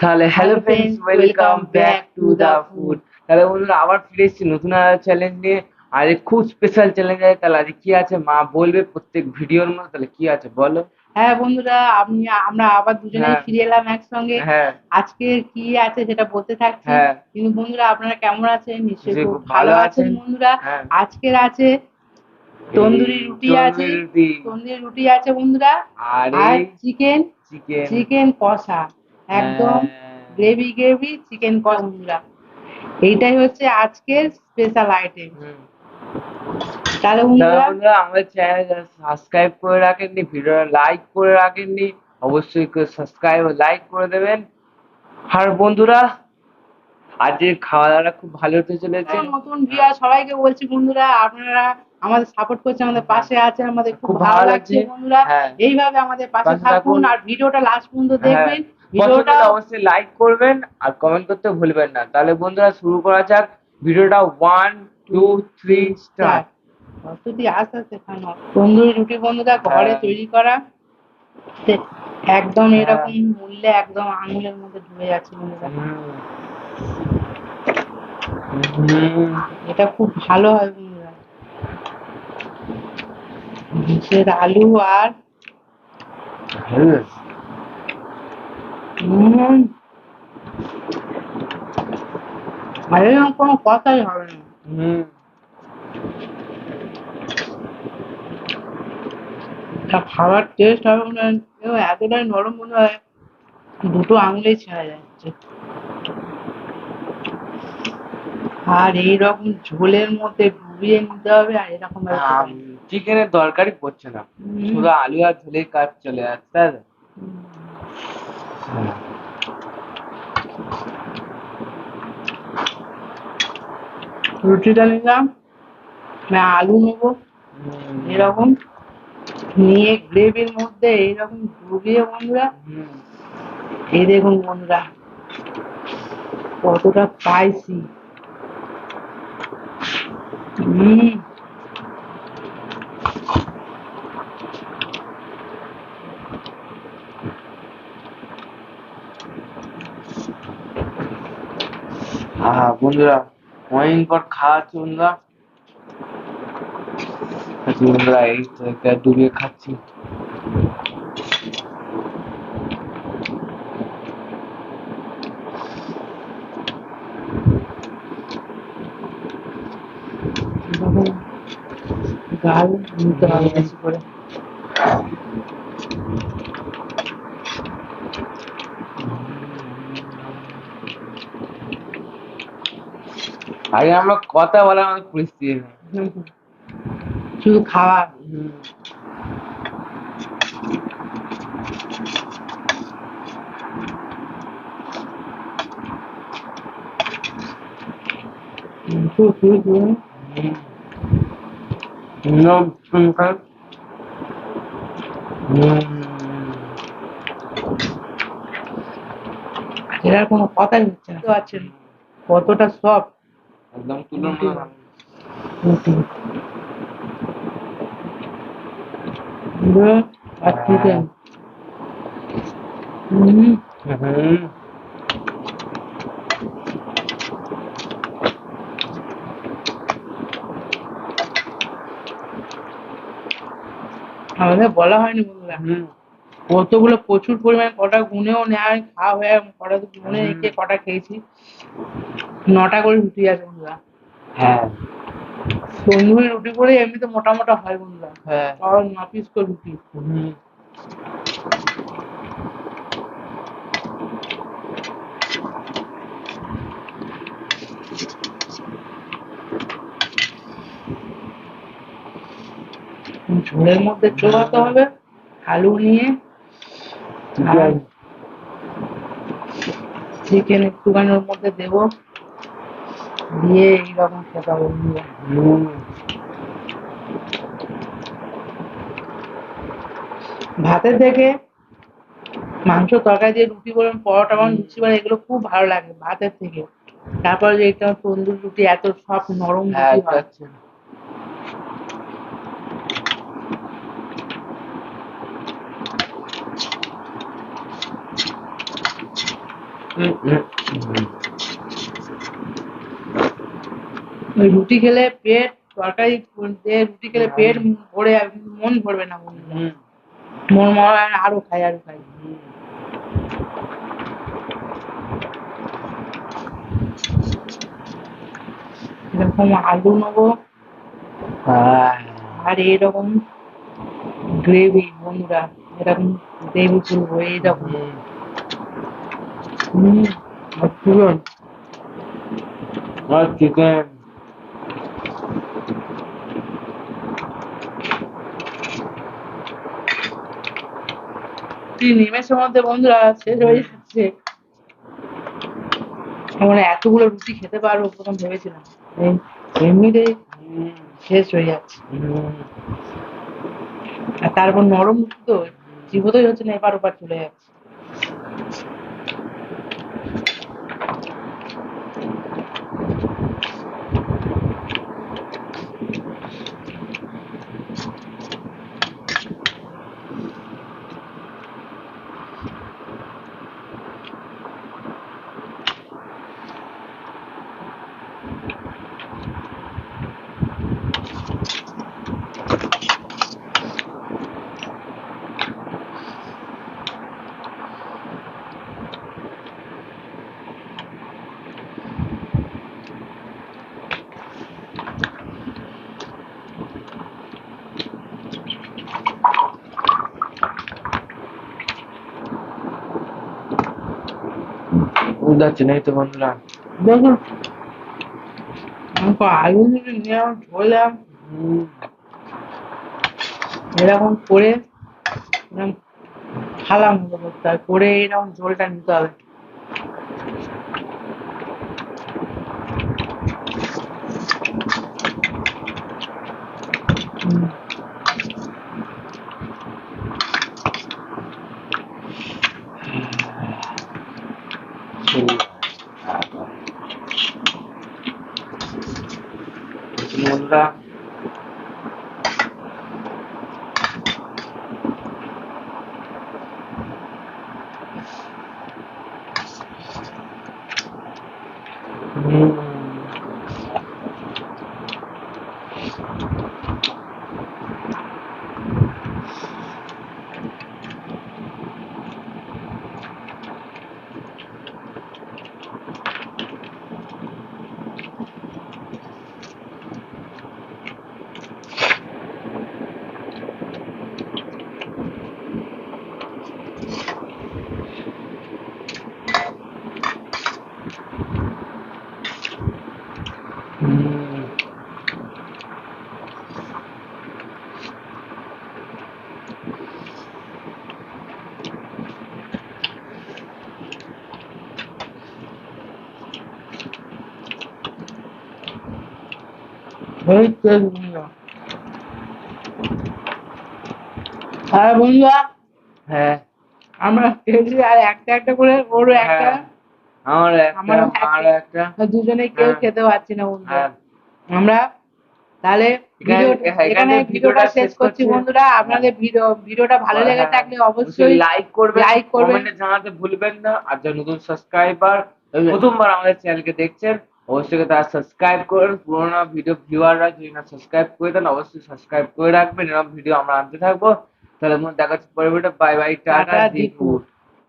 তাহলে hello friends welcome back to the food তাহলে বন্ধুরা আবার ফিরে এসেছি নতুন চ্যালেঞ্জ নিয়ে। আর খুব স্পেশাল চ্যালেঞ্জ আছে। তাহলে আজ কি আছে? মা বলবে প্রত্যেক ভিডিওর মধ্যে। তাহলে কি আছে বলো? হ্যাঁ বন্ধুরা আমি আমরা আবার দুজনে হ্যাঁ। ফিরে এলাম একসঙ্গে। হ্যাঁ। আজকে কি আছে সেটা বলতে থাকছি। হ্যাঁ। কিন্তু বন্ধুরা আপনারা কেমন আছেন? নিশ্চয়ই খুব ভালো আছেন। বন্ধুরা। আজকের আছে তন্দুরি রুটি আছে। তন্দুরি রুটি আছে বন্ধুরা। আর আর চিকেন চিকেন চিকেন কষা। একদম। গ্রেভি গ্রেভি চিকেন কষা এইটাই হচ্ছে আজকের স্পেশাল আইটেম তাহলে বন্ধুরা আমাদের চ্যানেল সাবস্ক্রাইব করে রাখেননি ভিডিওটা লাইক করে রাখেননি অবশ্যই সাবস্ক্রাইব লাইক করে দেবেন আর বন্ধুরা আজকের খাওয়া দাওয়াটা খুব ভালো হতে চলেছে নতুন ভিউয়ার সবাইকে বলছি বন্ধুরা আপনারা আমাদের সাপোর্ট করছে আমাদের পাশে আছে আমাদের খুব ভালো লাগছে। বন্ধুরা হ্যাঁ। এইভাবে আমাদের পাশে থাকুন। আর ভিডিওটা লাস্ট পর্যন্ত হ্যাঁ। দেখবেন পছন্দ ভিডিওটা অবশ্যই লাইক করবেন আর কমেন্ট করতে ভুলবেন না। তাহলে বন্ধুরা শুরু করা যাক। ভিডিওটা ওয়ান টু থ্রি স্টার্ট প্রস্তুতি আস্তে আস্তে খানো রুটি বন্ধুরা ঘরে হ্যাঁ। তৈরি করা। একদম হ্যাঁ। এরকম মূল্যে একদম আঙুলের মধ্যে ঢুকে যাচ্ছে বন্ধুরা। এটা খুব ভালো হয় বন্ধুরা। আলু আর আর এরকম কোনো কথাই হবে না খাবার টেস্ট হবে মনে হয় এতটাই নরম মনে হয় দুটো আঙুলেই ছেড়ে যাচ্ছে আর এইরকম ঝোলের মধ্যে ডুবিয়ে নিতে হবে আর এরকম। চিকেনের দরকারই পড়ছে না। শুধু আলু আর ঝোলের কাজ চলে যাচ্ছে তাই? রুটিটা নিলাম আমি আলু নেব এরকম নিয়ে গ্রেভির মধ্যে এইরকম ডুবিয়ে বন্ধুরা। এই দেখুন বন্ধুরা, কতটা স্পাইসি হম আহা বন্ধুরা অনেকদিন পর খাওয়াচ্ছি বন্ধুরা বন্ধুরা এই ডুবিয়ে খাচ্ছি। গাল হবে করে আগে আমরা কথা বলার আমাদের পরিস্থিতি নেই। শুধু খাওয়া। No, কোনো কথাই হচ্ছে না। কতটা সফট একদম তুলোর মতো ভালো। রুটি হুম, আর চিকেন হুম হুম। আমাদের বলা হয়নি বন্ধুরা হুম। কতগুলো প্রচুর পরিমাণে কটা গুনেও নেয় খাওয়া হয়ে কটা গুনে রেখে কটা খেয়েছি। নটা করে রুটি আছে বন্ধুরা। হ্যাঁ। তন্দুরি রুটি করে এমনিতে মোটা মোটা হয় বন্ধুরা। হ্যাঁ। আর ন পিস করে রুটি। ঝোলের মধ্যে চোবাতে হবে আলু নিয়ে চিকেন চিকেন একটুখানি ওর মধ্যে দেবো। দিয়ে এইরকম খেতে হবে বন্ধুরা। ভাতের থেকে মাংস তরকারি দিয়ে রুটি বলুন পরোটা বলুন লুচি বলুন এগুলো খুব ভালো লাগে ভাতের থেকে। তারপর যে তন্দুর রুটি এত সব নরম রুটি হয় আচ্ছা হুম, হুম, হুম। ওই রুটি খেলে পেট তরকারি রুটি খেলে পেট ভরে মন ভরবে না মন। মনে হয় আরও খাই আরও খাই। এরকম আলু নেব। আর এরকম গ্রেভি বন্ধুরা এরকম গ্রেভি করব এইরকম। নিমেষের মধ্যে বন্ধুরা শেষ হয়ে যাচ্ছে মানে এতগুলো রুটি খেতে পারব প্রথম ভেবেছিলাম এই এমনিতেই শেষ হয়ে যাচ্ছে আর তারপর নরম রুটি তো চিবোতেই হচ্ছে না এবার ওপার চলে যাচ্ছে। যাচ্ছে না তো বন্ধুরা। দেখুন আলু নিলাম ঝোলাম এরকম করে খালাম করতে হবে এরকম ঝোলটা নিতে হবে হুম। বন্ধুরা হুম। হুম। বন্ধুরা হ্যাঁ বন্ধুরা হ্যাঁ আমরা খেয়েছি আর একটা একটা করে ওর একটা হ্যাঁ। আমার একটা আমারও মার একটা। দুজনে কেউ হ্যাঁ। খেতে পারছি না বন্ধুরা হ্যাঁ আমরা তাহলে এখানে- ভিডিও- এখানে এখানে ভিডিওটা শেষ করছি। বন্ধুরা আপনাদের ভিডিও ভিডিওটা ভালো লেগে। থাকলে অবশ্যই লাইক করবেন like করবেন। জানাতে ভুলবেন না আর যারা নতুন সাবস্ক্রাইবার প্রথমবার আমাদের চ্যানেলকে দেখছেন অবশ্যই তারা সাবস্ক্রাইব করুন পুরোনো ভিডিও ভিউয়াররা যদি না সাবস্ক্রাইব করে দেন অবশ্যই সাবস্ক্রাইব করে রাখবেন এরকম ভিডিও আমরা আনতে থাকব। তাহলে মনে দেখা হচ্ছে পরে বাই বাই টাটা দিপুর।